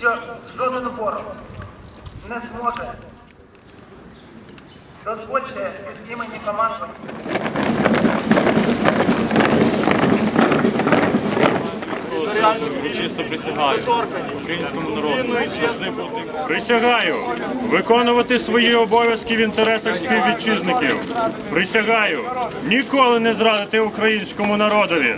що жоден ворог не зможе дозвольте від імені командування Чисто присягаю українському народу завжди бути Присягаю виконувати свої обов'язки в інтересах співвітчизників. Присягаю ніколи не зрадити українському народові.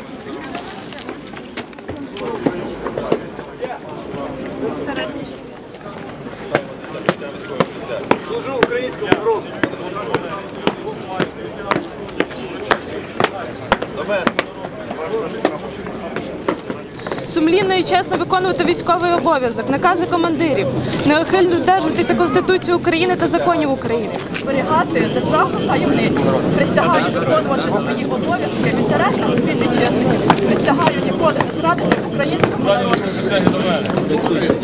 Сумлінно і чесно виконувати військовий обов'язок, накази командирів, неухильно додержуватися Конституції України та законів України. зберігати державну таємницю. Присягаю виконувати свої обов'язки в інтересах співвітчизників. Присягаю ніколи не зрадити українському народу.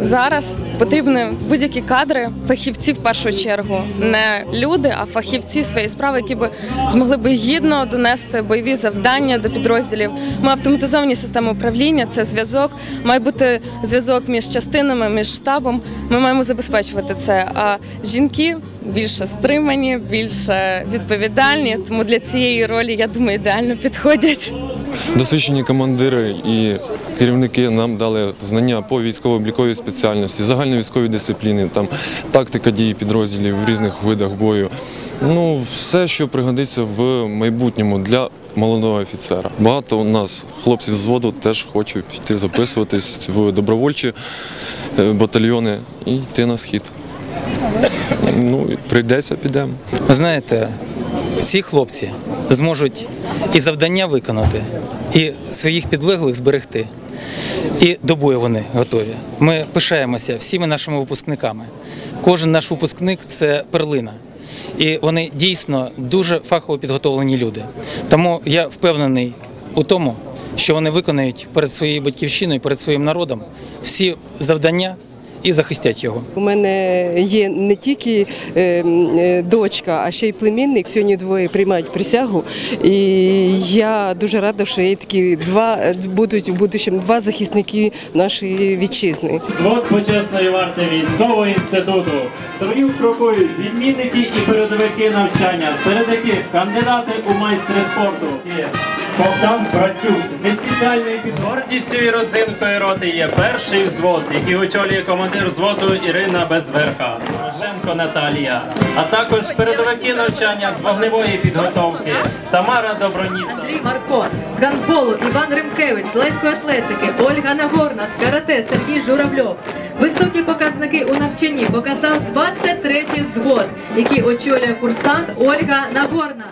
Зараз потрібні будь-які кадри, фахівці в першу чергу, не люди, а фахівці своєї справи, які би змогли би гідно донести бойові завдання до підрозділів. Ми автоматизовані системи управління, це зв'язок. Має бути зв'язок між частинами, між штабом. Ми маємо забезпечувати це. А жінки більше стримані, більше відповідальні. Тому для цієї ролі я думаю, ідеально підходять. Досвідчені командири і керівники нам дали знання по військово-обліковій спеціальності, загальновійськовій дисципліни, там тактика дії підрозділів в різних видах бою. Ну, все, що пригодиться в майбутньому для молодого офіцера. Багато у нас хлопців з взводу теж хочуть піти записуватись в добровольчі е, батальйони і йти на схід. Ну, прийдеться, підемо. Знаєте, ці хлопці зможуть і завдання виконати, і своїх підлеглих зберегти. І до бою вони готові. Ми пишаємося всіми нашими випускниками. Кожен наш випускник це перлина. І вони дійсно дуже фахово підготовлені люди. Тому я впевнений у тому, що вони виконають перед своєю батьківщиною, перед своїм народом всі завдання і захистять його. У мене є не тільки е, е, дочка, а ще й племінник. Сьогодні двоє приймають присягу. І я дуже рада, що є такі два будуть в будущому два захисники нашої вітчизни. Звод почесної варти військового інституту. Строю крокують відмінники і передовики навчання, серед яких кандидати у майстри спорту. Богдан Працюк зі спеціальної під гордістю і родзинкою роти є перший взвод, який очолює командир взводу Ірина Безверха, Роженко Наталія, а також передовики навчання з вогневої підготовки Тамара Доброніца. Андрій Марко, з гандболу Іван Римкевич, з легкої атлетики, Ольга Нагорна, з карате Сергій Журавльов. Високі показники у навчанні показав 23-й взвод, який очолює курсант Ольга Нагорна.